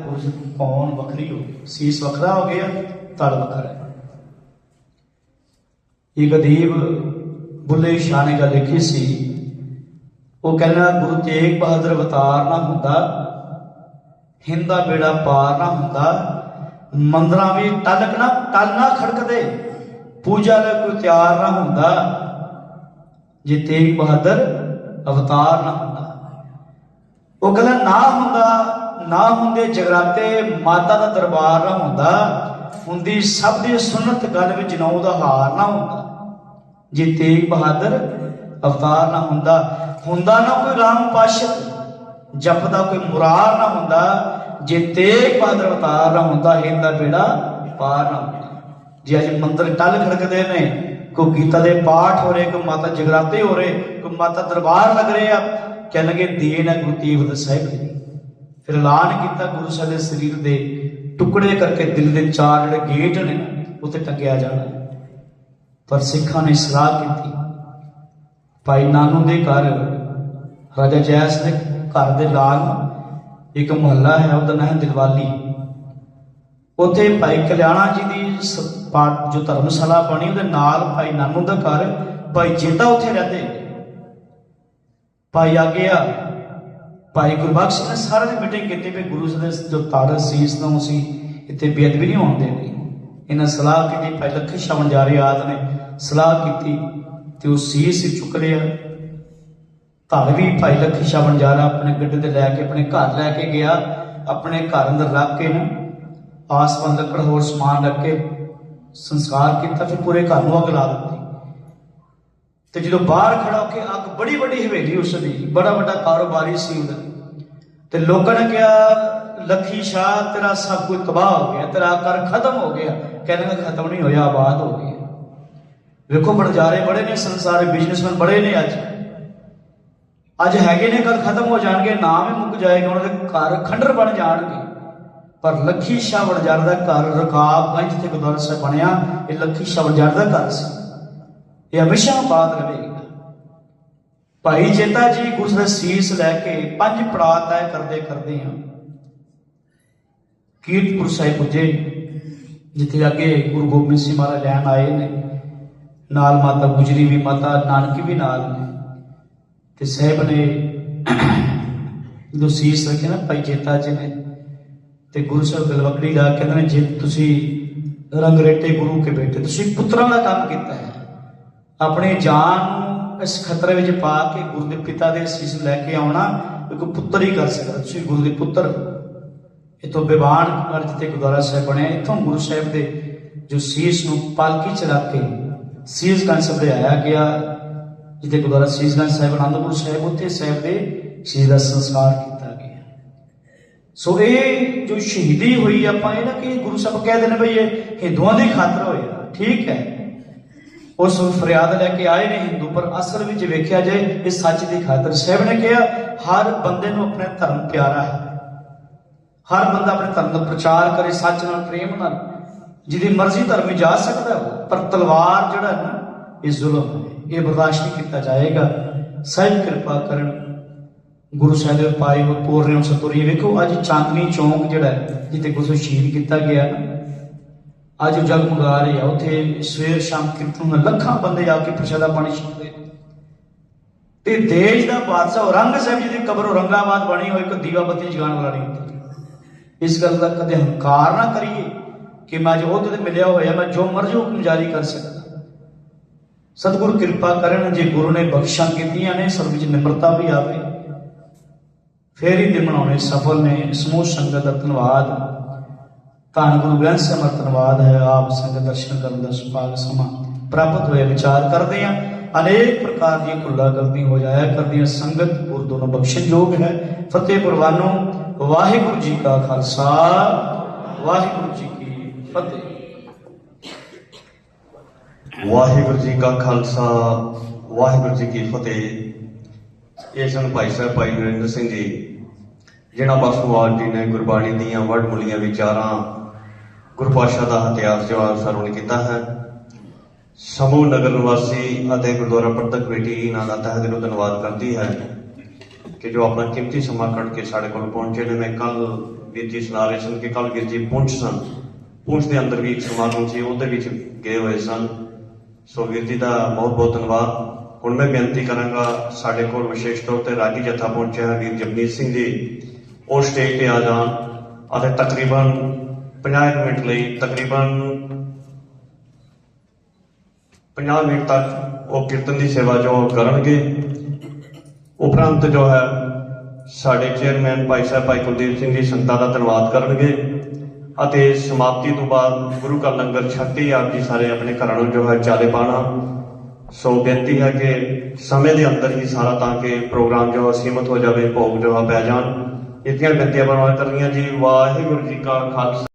ਕੁਝ ਕੌਣ ਵੱਖਰੀ ਹੋ ਗਈ। ਸੀਸ ਵੱਖਰਾ ਹੋ ਗਿਆ ਤੜ ਵੱਖਰਾ ਹੈ। ਇੱਕ ਅਦੀਬ ਬੁੱਲੇ ਸ਼ਾਹ ਨੇ ਗੱਲ ਲਿਖੀ ਸੀ। ਉਹ ਕਹਿੰਦਾ, ਗੁਰੂ ਤੇਗ ਬਹਾਦਰ ਅਵਤਾਰ ਨਾ ਹੁੰਦਾ, ਹਿੰਦ ਬੇੜਾ ਪਾਰ ਨਾ ਹੁੰਦਾ, ਮੰਦਰਾਂ ਵੀ ਟਲਕ ਨਾ, ਟਲ ਨਾ ਖੜਕਦੇ, ਪੂਜਾ ਲਈ ਕੋਈ ਤਿਆਰ ਨਾ ਹੁੰਦਾ, ਜੇ ਤੇਗ ਬਹਾਦਰ ਅਵਤਾਰ ਨਾ ਹੁੰਦਾ। ਉਹ ਕਹਿੰਦਾ, ਨਾ ਹੁੰਦਾ। ਨਾ ਹੁੰਦੇ ਜਗਰਾਤੇ ਮਾਤਾ ਦਾ ਦਰਬਾਰ ਨਾ ਹੁੰਦਾ, ਹੁੰਦੀ ਸਭ ਦੀ ਸੁਨਤ ਗੱਲ ਵਿੱਚ ਨੌ ਦਾ ਹਾਰ ਨਾ ਹੁੰਦਾ। ਜੇ ਤੇਗ ਬਹਾਦਰ ਅਵਤਾਰ ਨਾ ਹੁੰਦਾ ਹੁੰਦਾ ਨਾ ਕੋਈ ਰਾਮ ਪਾਸ਼ਕ ਜਪਦਾ ਕੋਈ ਮੁਰਾਰ ਨਾ ਹੁੰਦਾ, ਜੇ ਤੇਗ ਬਹਾਦਰ ਅਵਤਾਰ ਨਾ ਹੁੰਦਾ ਇਹਦਾ ਬੇੜਾ ਪਾਰ ਨਾ ਹੁੰਦਾ। ਜੇ ਅੱਜ ਮੰਦਰ ਟੱਲ ਖੜਕਦੇ ਨੇ, ਕੋਈ ਗੀਤਾ ਦੇ ਪਾਠ ਹੋ ਰਹੇ, ਕੋਈ ਮਾਤਾ ਜਗਰਾਤੇ ਹੋ ਰਹੇ, ਕੋਈ ਮਾਤਾ ਦਰਬਾਰ ਲੱਗ ਰਹੇ ਆ, ਕਹਿਣਗੇ, ਦੇਣ ਹੈ ਗੁਰੂ ਤੇਗ ਸਾਹਿਬ ਦੀ। ਫਿਰ ਐਲਾਨ ਕੀਤਾ ਗੁਰੂ ਸਾਹਿਬ ਦੇ ਸਰੀਰ ਦੇ ਟੁਕੜੇ ਕਰਕੇ ਦਿਲ ਦੇ ਚਾਰ ਜਿਹੜੇ ਗੇਟ ਨੇ ਨਾ, ਉੱਥੇ ਟੰਗਿਆ ਜਾਣਾ। ਪਰ ਸਿੱਖਾਂ ਨੇ ਸਲਾਹ ਕੀਤੀ ਭਾਈ ਨਾਨੂ ਦੇ ਘਰ ਰਾਜਾ ਜੈਸ ਦੇ ਘਰ ਦੇ ਨਾਲ ਇੱਕ ਮੁਹੱਲਾ ਹੈ ਉਹਦਾ ਨਾਮ ਹੈ ਦਿਲਵਾਲੀ। ਉੱਥੇ ਭਾਈ ਕਲਿਆਣਾ ਜੀ ਦੀ ਸ- ਪਾਠ ਜੋ ਧਰਮਸ਼ਾਲਾ ਬਣੀ ਉਹਦੇ ਨਾਲ ਭਾਈ ਨਾਨੂ ਦਾ ਘਰ ਭਾਈ ਜੇਤਾ ਉੱਥੇ ਰਹਿੰਦੇ ਭਾਈ ਆ ਗਿਆ ਭਾਈ ਗੁਰਬਖਸ਼ ਨੇ ਸਾਰਿਆਂ ਦੀ ਮੀਟਿੰਗ ਕੀਤੀ ਵੀ ਗੁਰੂ ਸਾਹਿਬ ਦੇ ਜੋ ਤਾਰ ਸੀਸ ਨੂੰ ਅਸੀਂ ਇੱਥੇ ਬੇਅਦਬੀ ਨਹੀਂ ਹੋਣ ਦੇਣੀ। ਇਹਨਾਂ ਸਲਾਹ ਕੀਤੀ, ਭਾਈ ਲੱਖੀ ਸ਼ਵਨ ਜਾਰੇ ਆਦ ਨੇ ਸਲਾਹ ਕੀਤੀ ਤੇ ਉਹ ਸੀਸ ਚੁੱਕ ਲਿਆ। ਧੜ ਵੀ ਭਾਈ ਲੱਖੀ ਸ਼ਵਨ ਜਾਰਾ ਆਪਣੇ ਗੱਡੇ ਤੇ ਲੈ ਕੇ, ਆਪਣੇ ਘਰ ਲੈ ਕੇ ਗਿਆ, ਆਪਣੇ ਘਰ ਅੰਦਰ ਰੱਖ ਕੇ ਨਾ ਆਸਮਾਨ ਲੱਕੜ ਹੋਰ ਸਮਾਨ ਰੱਖ ਕੇ ਸੰਸਕਾਰ ਕੀਤਾ, ਫਿਰ ਪੂਰੇ ਘਰ ਨੂੰ ਅੱਗ ਲਾ ਦਿੱਤੀ। ਤੇ ਜਦੋਂ ਬਾਹਰ ਖੜਾ ਹੋ ਕੇ ਅੱਗ ਬੜੀ ਵੱਡੀ ਹਵੇਲੀ ਉਸ ਦੀ, ਬੜਾ ਵੱਡਾ ਕਾਰੋਬਾਰੀ ਸੀ ਉਹਦਾ ਤੇ ਲੋਕਾਂ ਨੇ ਕਿਹਾ, ਲੱਖੀ ਸ਼ਾਹ, ਤੇਰਾ ਸਭ ਕੁਝ ਤਬਾਹ ਹੋ ਗਿਆ, ਤੇਰਾ ਕਰ ਖਤਮ ਹੋ ਗਿਆ। ਕਹਿੰਦੇ ਖਤਮ ਨਹੀਂ ਹੋਇਆ, ਆਬਾਦ ਹੋ ਗਿਆ ਵੇਖੋ, ਬਣਜਾਰੇ ਬੜੇ ਨੇ, ਸੰਸਾਰੇ ਬਿਜ਼ਨਸਮੈਨ ਬੜੇ ਨੇ ਅੱਜ। ਅੱਜ ਹੈਗੇ ਨੇ ਕੱਲ ਖਤਮ ਹੋ ਜਾਣਗੇ, ਨਾਮ ਹੀ ਮੁੱਕ ਜਾਏਗਾ, ਉਹਨਾਂ ਦੇ ਘਰ ਖੰਡਰ ਬਣ ਜਾਣਗੇ। ਪਰ ਲੱਖੀ ਸ਼ਾਹ ਵਣਜਾਰ ਦਾ ਘਰ ਰਕਾਬਗੰਜ ਜਿੱਥੇ ਗੁਰਦੁਆਰਾ ਸਾਹਿਬ ਬਣਿਆ, ਇਹ ਲੱਖੀ ਸ਼ਾਹ ਵਣਜਾਰ ਦਾ ਘਰ ਸੀ। ਇਹ ਹਮੇਸ਼ਾ ਬਾਤ ਰਹੇਗਾ ਭਾਈ ਜੇਤਾ ਜੀ ਗੁਰੂ ਸੀਸ ਲੈ ਕੇ ਪੰਜ ਪੜਾਅ ਤੈਅ ਕਰਦੇ ਕਰਦੇ ਹਾਂ ਕੀਰਤਪੁਰ ਸਾਹਿਬ ਪੁੱਜੇ, ਜਿੱਥੇ ਅੱਗੇ ਗੁਰੂ ਗੋਬਿੰਦ ਸਿੰਘ ਮਹਾਰਾਜ ਲੈਣ ਆਏ ਨੇ। ਨਾਲ ਮਾਤਾ ਗੁਜਰੀ ਵੀ, ਮਾਤਾ ਨਾਨਕੀ ਵੀ ਨਾਲ ਨੇ। ਤੇ ਸਾਹਿਬ ਨੇ ਜਦੋਂ ਸੀਸ ਰੱਖਿਆ ਨਾ ਭਾਈ ਜੇਤਾ ਜੀ ਨੇ, ਤੇ ਗੁਰੂ ਸਾਹਿਬ ਗਲਵਕੜੀ ਲਾ ਕੇ ਕਹਿੰਦੇ ਨੇ, ਜੇ ਤੁਸੀਂ ਰੰਗਰੇਟੇ ਗੁਰੂ ਕੇ ਬੇਟੇ ਤੁਸੀਂ ਪੁੱਤਰਾਂ ਦਾ ਕੰਮ ਕੀਤਾ ਹੈ। ਆਪਣੀ ਜਾਨ ਨੂੰ ਇਸ ਖਤਰੇ ਵਿੱਚ ਪਾ ਕੇ ਗੁਰੂ ਦੇ ਪਿਤਾ ਦੇ ਸੀਸ ਲੈ ਕੇ ਆਉਣਾ ਇੱਕ ਪੁੱਤਰ ਹੀ ਕਰ ਸਕਦਾ, ਤੁਸੀਂ ਗੁਰੂ ਦੇ ਪੁੱਤਰ ਹੋ। ਇਤੋਂ ਬਿਵਾਨ ਕਰ ਜਿੱਥੇ ਗੁਰਦੁਆਰਾ ਸਾਹਿਬ ਬਣਿਆ, ਇਥੋਂ ਗੁਰੂ ਸਾਹਿਬ ਦੇ ਜੋ ਸੀਸ ਨੂੰ ਪਾਲਕੀ ਚਲਾ ਕੇ ਸੀਸ ਗੰਜ ਸਾਹਿਬ ਲਿਆਇਆ ਗਿਆ, ਜਿੱਥੇ ਗੁਰਦੁਆਰਾ ਸੀਸ ਗੰਜ ਸਾਹਿਬ ਆਨੰਦਪੁਰ ਸਾਹਿਬ, ਉੱਥੇ ਸਾਹਿਬ ਦੇ ਸੀਸ ਦਾ ਸੰਸਕਾਰ ਕੀਤਾ ਗਿਆ ਸੋ ਇਹ ਜੋ ਸ਼ਹੀਦੀ ਹੋਈ ਆਪਾਂ, ਇਹ ਨਾ ਕਿ ਗੁਰੂ ਸਾਹਿਬ ਕਹਿ ਨੇ ਬਈ ਇਹ ਹਿੰਦੂਆਂ ਦੀ ਖਾਤਰ ਹੋਇਆ, ਠੀਕ ਹੈ ਉਸ ਫਰਿਆਦ ਲੈ ਕੇ ਆਏ ਨੇ ਹਿੰਦੂ ਪਰ ਅਸਲ ਵਿੱਚ ਵੇਖਿਆ ਜਾਏ ਇਹ ਸੱਚ ਦੀ ਖਾਤਰ। ਸਾਹਿਬ ਨੇ ਕਿਹਾ ਹਰ ਬੰਦੇ ਨੂੰ ਆਪਣੇ ਧਰਮ ਪਿਆਰਾ ਹੈ। ਹਰ ਬੰਦਾ ਆਪਣੇ ਧਰਮ ਦਾ ਪ੍ਰਚਾਰ ਕਰੇ ਸੱਚ ਨਾਲ ਪ੍ਰੇਮ ਨਾਲ। ਜਿਹਦੀ ਮਰਜ਼ੀ ਧਰਮ ਵਿੱਚ ਜਾ ਸਕਦਾ ਉਹ ਪਰ ਤਲਵਾਰ ਜਿਹੜਾ ਹੈ ਨਾ ਇਹ ਜ਼ੁਲਮ ਹੈ। ਇਹ ਬਰਦਾਸ਼ਤ ਨਹੀਂ ਕੀਤਾ ਜਾਏਗਾ। ਸਾਹਿਬ ਕਿਰਪਾ ਕਰਨ ਗੁਰੂ ਸਾਹਿਬ ਦੇ ਪਾਏ ਹੋਏ ਪੂਰਨਿਮ ਸਤੁਰੀ ਵੇਖੋ ਅੱਜ ਚਾਂਦਨੀ ਚੌਂਕ ਜਿਹੜਾ ਹੈ, ਜਿੱਥੇ ਗੁਰੂ ਸ਼ਹੀਦ ਕੀਤਾ ਗਿਆ ਅੱਜ ਉਹ ਜਗਮਗਾ ਰਹੀ ਆ, ਉੱਥੇ ਸਵੇਰ ਸ਼ਾਮ ਕੀਰਤਨ ਨਾਲ ਲੱਖਾਂ ਬੰਦੇ ਆ ਕੇ ਪ੍ਰਸ਼ਾਦਾ ਪਾਣੀ ਛਕਦੇ ਤੇ ਦੇਸ਼ ਦਾ ਬਾਦਸ਼ਾਹ ਔਰੰਗਜ਼ੇਬ ਜੀ ਦੀ ਕਬਰ ਔਰੰਗਾਬਾਦ ਬਣੀ ਹੋਈ, ਇੱਕ ਦੀਵਾ ਬੱਤੀ ਜਗਾਉਣ ਵਾਲਾ ਨਹੀਂ ਹੁੰਦੀ। ਇਸ ਗੱਲ ਦਾ ਕਦੇ ਹੰਕਾਰ ਨਾ ਕਰੀਏ ਕਿ ਮੈਂ ਜੋ ਉਹਦੇ ਤੇ ਮਿਲਿਆ ਹੋਇਆ, ਮੈਂ ਜੋ ਮਰਜ਼ੀ ਹੁਕਮ ਜਾਰੀ ਕਰ ਸਕਦਾ। ਸਤਿਗੁਰ ਕਿਰਪਾ ਕਰਨ, ਜੇ ਗੁਰੂ ਨੇ ਬਖਸ਼ਾਂ ਕੀਤੀਆਂ ਨੇ, ਸਭ ਵਿੱਚ ਨਿਮਰਤਾ ਵੀ ਆਵੇ। ਫੇਰ ਹੀ ਦਿਨ ਮਨਾਉਣੇ ਸਫਲ ਨੇ। ਸਮੂਹ ਸੰਗਤ ਦਾ ਧੰਨਵਾਦ। ਧੰਨ ਗੁਰੂ ਗ੍ਰੰਥ ਸਾਹਿਬ ਧੰਨਵਾਦ ਹੈ, ਆਪ ਸੰਗਤ ਦਰਸ਼ਨ ਕਰਨ ਦਾ ਸੁਭਾਗ ਸਮਾਂ ਪ੍ਰਾਪਤ ਹੋਏ ਵਿਚਾਰ ਕਰਦੇ ਆ ਅਨੇਕ ਪ੍ਰਕਾਰ ਦੀਆਂ ਭੁੱਲਾਂ ਗਲਤੀਆਂ ਹੋ ਜਾਇਆ ਕਰਦੀਆਂ, ਸੰਗਤ ਗੁਰ ਦੋਨੋਂ ਬਖਸ਼ਣ ਯੋਗ ਹੈ। ਫਤਿਹ ਪ੍ਰਵਾਨੋ ਵਾਹਿਗੁਰੂ ਜੀ ਕਾ ਖਾਲਸਾ, ਵਾਹਿਗੁਰੂ ਜੀ ਕੀ ਫਤਿਹ। ਵਾਹਿਗੁਰੂ ਜੀ ਕਾ ਖਾਲਸਾ, ਵਾਹਿਗੁਰੂ ਜੀ ਕੀ ਫਤਿਹ। ਇਹ ਸਨ ਭਾਈ ਸਾਹਿਬ, ਭਾਈ ਨਰਿੰਦਰ ਸਿੰਘ ਜੀ, ਜਿਨ੍ਹਾਂ ਪਾਸੋਂ ਜੀ ਨੇ ਗੁਰਬਾਣੀ ਦੀਆਂ ਵਡਮੁੱਲੀਆਂ ਵਿਚਾਰਾਂ ਗੁਰਪਾਸ਼ਾ ਦਾ ਇਤਿਹਾਸ ਜਵਾਬ ਸਰਵਣ ਕੀਤਾ ਹੈ। ਸਮੂਹ ਨਗਰ ਨਿਵਾਸੀ ਅਤੇ ਗੁਰਦੁਆਰਾ ਪ੍ਰਬੰਧਕ ਕਮੇਟੀ ਇਹਨਾਂ ਦਾ ਤਹਿ ਦਿਲੋਂ ਧੰਨਵਾਦ ਕਰਦੀ ਹੈ ਕਿ ਜੋ ਆਪਣਾ ਕੀਮਤੀ ਸਮਾਂ ਕੱਢ ਕੇ ਸਾਡੇ ਕੋਲ ਪਹੁੰਚੇ ਨੇ। ਮੈਂ ਕੱਲ ਵੀਰ ਜੀ ਸੁਣਾ ਰਹੇ ਸਨ ਕਿ ਕੱਲ ਵੀਰ ਜੀ ਪਹੁੰਚ ਸਨ। ਪੁੰਛ ਦੇ ਅੰਦਰ ਵੀ ਇੱਕ ਸਮਾਗਮ ਸੀ, ਉਹਦੇ ਵਿੱਚ ਗਏ ਹੋਏ ਸਨ। ਸੋ ਵੀਰ ਜੀ ਦਾ ਬਹੁਤ ਬਹੁਤ ਧੰਨਵਾਦ। ਹੁਣ ਮੈਂ ਬੇਨਤੀ ਕਰਾਂਗਾ ਸਾਡੇ ਕੋਲ ਵਿਸ਼ੇਸ਼ ਤੌਰ ਤੇ ਰਾਗੀ ਜਥਾ ਪਹੁੰਚਿਆ ਹੈ ਵੀਰ ਜਗਮੀਤ ਸਿੰਘ ਜੀ। ਉਹ ਸਟੇਜ ਤੇ ਆ ਜਾਣ ਅਤੇ ਤਕਰੀਬਨ 50 ਮਿੰਟ ਲਈ ਤਕਰੀਬਨ 50 ਮਿੰਟ ਤੱਕ ਉਹ ਕੀਰਤਨ ਦੀ ਸੇਵਾ ਜੋ ਕਰਨਗੇ। ਉਪਰੰਤ ਜੋ ਹੈ, ਸਾਡੇ ਚੇਅਰਮੈਨ ਭਾਈ ਸਾਹਿਬ, ਭਾਈ ਕੁਲਦੀਪ ਸਿੰਘ ਜੀ ਸੰਤਾਂ ਦਾ ਧੰਨਵਾਦ ਕਰਨਗੇ ਅਤੇ ਸਮਾਪਤੀ ਤੋਂ ਬਾਅਦ ਗੁਰੂ ਕਾ ਲੰਗਰ ਛੱਤੀ ਆਪ ਜੀ ਸਾਰੇ ਆਪਣੇ ਘਰਾਂ ਨੂੰ ਜੋ ਹੈ ਚਾਲੇ ਪਾਣਾ ਸੋ ਬੇਨਤੀ ਹੈ ਕਿ ਸਮੇਂ ਦੇ ਅੰਦਰ ਹੀ ਸਾਰਾ ਤਾਂ ਕਿ ਪ੍ਰੋਗਰਾਮ ਜੋ ਹੈ ਸੀਮਤ ਹੋ ਜਾਵੇ, ਭੋਗ ਜੋ ਹੈ ਪੈ ਜਾਣ। ਇਤਨੀਆਂ ਬੇਨਤੀਆਂ ਬਣਵਾ ਕਰਨੀਆਂ ਜੀ। ਵਾਹਿਗੁਰੂ ਜੀ ਕਾ ਖਾਲਸਾ।